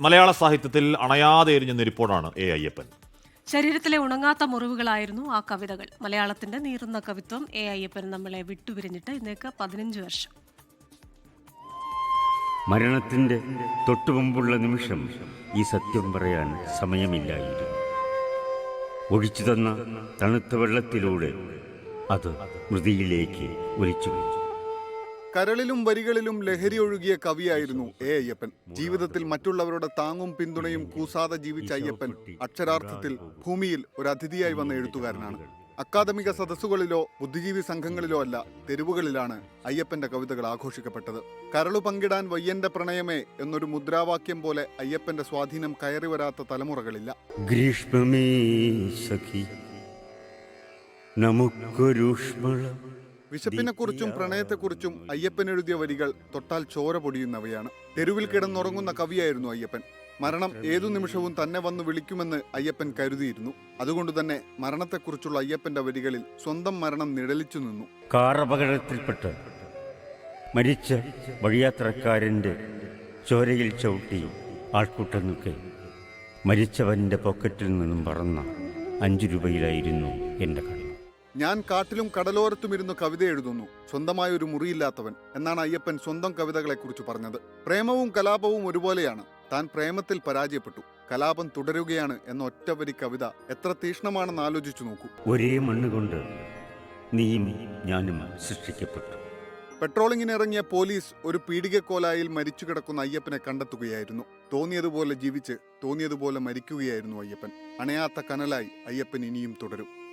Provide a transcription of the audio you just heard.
മലയാള സാഹിത്യത്തിൽ അണയാതെ എരിഞ്ഞ നിരിപ്പോടാണ് എ അയ്യപ്പൻ ശരീരത്തിലെ ഉണങ്ങാത്ത മുറിവുകളായിരുന്നു ആ കവിതകൾ. മലയാളത്തിന്റെ നീറുന്ന കവിത്വം എ അയ്യപ്പൻ നമ്മളെ വിട്ടുപിരിഞ്ഞിട്ട് ഇന്നേക്ക് പതിനഞ്ച് വർഷം. മരണത്തിന്റെ തൊട്ടുമുമ്പുള്ള നിമിഷം ഈ സത്യം പറയാൻ സമയമില്ലായിരുന്നു. ഒഴിച്ചു തന്ന തണുത്ത വെള്ളത്തിലൂടെ അത് മൃതിയിലേക്ക് ഒലിച്ചു വെച്ചു കരളിലും വരികളിലും ലഹരി ഒഴുകിയ കവിയായിരുന്നു എ അയ്യപ്പൻ. ജീവിതത്തിൽ മറ്റുള്ളവരുടെ താങ്ങും പിന്തുണയും കൂസാതെ ജീവിച്ച അയ്യപ്പൻ അക്ഷരാർത്ഥത്തിൽ ഭൂമിയിൽ ഒരു അതിഥിയായി വന്ന എഴുത്തുകാരനാണ്. അക്കാദമിക സദസ്സുകളിലോ ബുദ്ധിജീവി സംഘങ്ങളിലോ അല്ല തെരുവുകളിലാണ് അയ്യപ്പന്റെ കവിതകൾ ആഘോഷിക്കപ്പെട്ടത്. കരളു പങ്കിടാൻ വയ്യന്റെ പ്രണയമേ എന്നൊരു മുദ്രാവാക്യം പോലെ അയ്യപ്പന്റെ സ്വാധീനം കയറി വരാത്ത തലമുറകളില്ല. ഗ്രീഷ്മമേ സഖി നമുക്കൊരുഷ്മളം വിശപ്പിനെക്കുറിച്ചും പ്രണയത്തെക്കുറിച്ചും അയ്യപ്പൻ എഴുതിയ വരികൾ തൊട്ടാൽ ചോര പൊടിയുന്നവയാണ്. തെരുവിൽ കിടന്നുറങ്ങുന്ന കവിയായിരുന്നു അയ്യപ്പൻ. മരണം ഏതു നിമിഷവും തന്നെ വന്നു വിളിക്കുമെന്ന് അയ്യപ്പൻ കരുതിയിരുന്നു. അതുകൊണ്ട് തന്നെ മരണത്തെക്കുറിച്ചുള്ള അയ്യപ്പന്റെ വരികളിൽ സ്വന്തം മരണം നിഴലിച്ചു നിന്നു. കാർ അപകടത്തിൽപ്പെട്ട് മരിച്ച വഴിയാത്രക്കാരന്റെ ചോരയിൽ ചവിട്ടി ആൾക്കൂട്ടം നിൽക്കെ മരിച്ചവന്റെ പോക്കറ്റിൽ നിന്നും പറന്ന അഞ്ചു രൂപയിലായിരുന്നു എന്റെ കട. ഞാൻ കാട്ടിലും കടലോരത്തും ഇരുന്ന് കവിത എഴുതുന്നു. സ്വന്തമായ ഒരു മുറിയില്ലാത്തവൻ എന്നാണ് അയ്യപ്പൻ സ്വന്തം കവിതകളെക്കുറിച്ച് പറഞ്ഞത്. പ്രേമവും കലാപവും ഒരുപോലെയാണ്. താൻ പ്രേമത്തിൽ പരാജയപ്പെട്ടു. കലാപം തുടരുകയാണ് എന്ന ഒറ്റവരി കവിത എത്ര തീക്ഷ്ണമാണെന്ന് ആലോചിച്ചു നോക്കൂ. ഒരേ മണ്ണുകൊണ്ട് നീയും ഞാനും സൃഷ്ടിക്കപ്പെട്ടു. പെട്രോളിങ്ങിന് ഇറങ്ങിയ പോലീസ് ഒരു പീഡികക്കോലായിൽ മരിച്ചു കിടക്കുന്ന അയ്യപ്പനെ കണ്ടെത്തുകയായിരുന്നു. തോന്നിയതുപോലെ ജീവിച്ച് തോന്നിയതുപോലെ മരിക്കുകയായിരുന്നു അയ്യപ്പൻ. അണയാത്ത കനലായി അയ്യപ്പൻ ഇനിയും തുടരും.